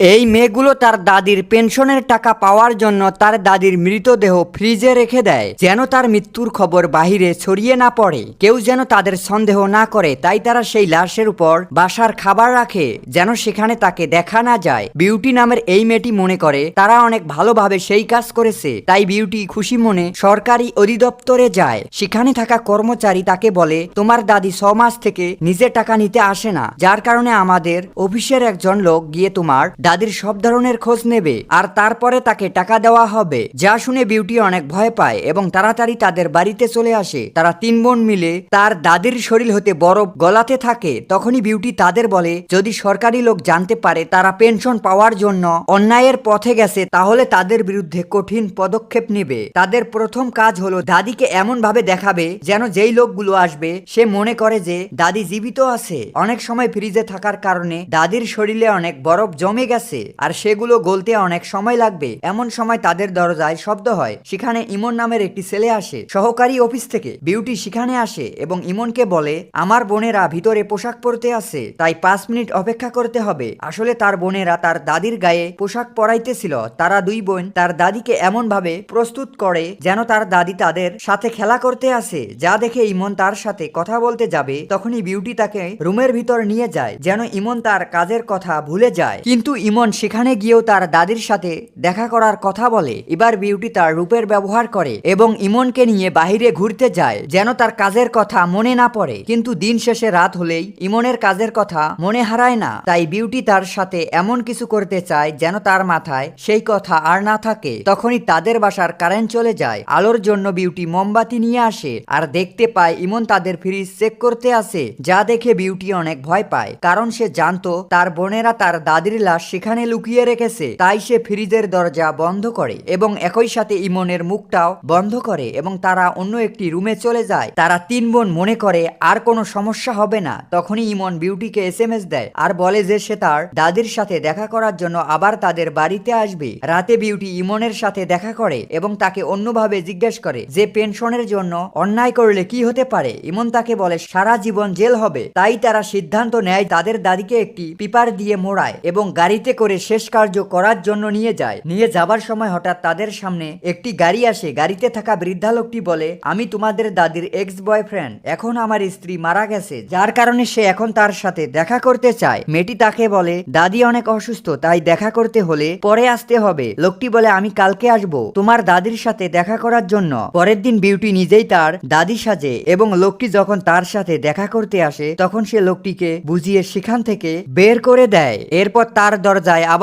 এই মেয়েগুলো তার দাদির পেনশনের টাকা পাওয়ার জন্য তার দাদির মৃতদেহ ফ্রিজে রেখে দেয়, যেন তার মৃত্যুর খবর বাহিরে ছড়িয়ে না পড়ে। কেউ যেন তাদের সন্দেহ না করে, তাই তারা সেই লাশের উপর বাসার খাবার রাখে, যেন সেখানে তাকে দেখা না যায়। বিউটি নামের এই মেয়েটি মনে করে, তারা অনেক ভালোভাবে সেই কাজ করেছে, তাই বিউটি খুশি মনে সরকারি অধিদপ্তরে যায়। সেখানে থাকা কর্মচারী তাকে বলে, তোমার দাদি ছ মাস থেকে নিজে টাকা নিতে আসে না, যার কারণে আমাদের অফিসের একজন লোক গিয়ে তোমার দাদির সব ধরনের খোঁজ নেবে আর তারপরে তাকে টাকা দেওয়া হবে। যা শুনে বিউটি অনেক ভয় পায় এবং তাড়াতাড়ি তাদের বাড়িতে চলে আসে। তারা তিন বোন মিলে তার দাদির শরীর হতে বরফ গলাতে থাকে। তখনই বিউটি তাদের বলে, যদি সরকারি লোক জানতে পারে তারা পেনশন পাওয়ার জন্য অন্যায়ের পথে গেছে, তাহলে তাদের বিরুদ্ধে কঠিন পদক্ষেপ নেবে। তাদের প্রথম কাজ হলো দাদিকে এমন ভাবে দেখাবে যেন যেই লোকগুলো আসবে, সে মনে করে যে দাদি জীবিত আছে। অনেক সময় ফ্রিজে থাকার কারণে দাদির শরীরে অনেক বরফ জমে গেছে। আর সেগুলো গলতে অনেক সময় লাগবে। এমন সময় তাদের দরজায় শব্দ হয়। সেখানে ইমন নামের একটি ছেলে আসে। সহকারী অফিস থেকে বিউটি সেখানে আসে এবং ইমনকে বলে, আমার বোনেরা ভিতরে পোশাক পরতে আছে, তাই পাঁচ মিনিট অপেক্ষা করতে হবে। আসলে তার বোনেরা তার দাদির গায়ে পোশাক পরাইতেছিল। তারা দুই বোন তার দাদিকে এমন ভাবে প্রস্তুত করে যেন তার দাদি তাদের সাথে খেলা করতে আসে যা দেখে ইমন তার সাথে কথা বলতে যাবে, তখনই বিউটি তাকে রুমের ভিতর নিয়ে যায়, যেন ইমন তার কাজের কথা ভুলে যায়। কিন্তু ইমন সেখানে গিয়েও তার দাদির সাথে দেখা করার কথা বলে। এবার বিউটি তার রূপের ব্যবহার করে এবং ইমনকে নিয়ে বাহিরে ঘুরতে যায়, যেন তার কাজের কথা মনে না পড়ে। কিন্তু দিন শেষে রাত হলেই ইমনের কাজের কথা মনে হারায় না। তাই বিউটি তার সাথে এমন কিছু করতে চায়, যেন তার মাথায় সেই কথা আর না থাকে। তখনই তাদের বাসার কারেন্ট চলে যায়। আলোর জন্য বিউটি মোমবাতি নিয়ে আসে আর দেখতে পায় ইমন তাদের ফ্রিজ চেক করতে আসে, যা দেখে বিউটি অনেক ভয় পায়। কারণ সে জানতো তার বোনেরা তার দাদির লাশ সেখানে লুকিয়ে রেখেছে, তাই সে ফ্রিজের দরজা বন্ধ করে এবং একই সাথে ইমনের মুখটাও বন্ধ করে এবং তারা অন্য একটি রুমে চলে যায়। তারা তিন বোন মনে করে, আর কোনো সমস্যা হবে না। তখনই ইমন বিউটিকে এস এম এস দেয় আর বলে যে সে তার দাদির সাথে দেখা করার জন্য আবার তাদের বাড়িতে আসবে। রাতে বিউটি ইমনের সাথে দেখা করে এবং তাকে অন্যভাবে জিজ্ঞেস করে যে পেনশনের জন্য অন্যায় করলে কি হতে পারে? ইমন তাকে বলে, সারা জীবন জেল হবে। তাই তারা সিদ্ধান্ত নেয়, তাদের দাদিকে একটি পিপার দিয়ে মোড়ায় এবং গাড়িতে করে শেষ কার্য করার জন্য নিয়ে যায়। নিয়ে যাবার সময় হঠাৎ তাদের সামনে একটি গাড়ি আসে। গাড়িতে থাকা বৃদ্ধা লোকটি বলে, আমি তোমাদের দাদির এক্স বয়ফ্রেন্ড এখন আমার স্ত্রী মারা গেছে। যার কারণে সে এখন তার সাথে দেখা করতে চায়। মেয়েটি তাকে বলে, দাদি অনেক অসুস্থ, তাই দেখা করতে হলে পরে আসতে হবে। লোকটি বলে, আমি কালকে আসব তোমার দাদির সাথে দেখা করার জন্য। পরের দিন বিউটি নিজেই তার দাদি সাজে এবং লোকটি যখন তার সাথে দেখা করতে আসে, তখন সে লোকটিকে বুঝিয়ে সেখান থেকে বের করে দেয়। এরপর তার দরজায়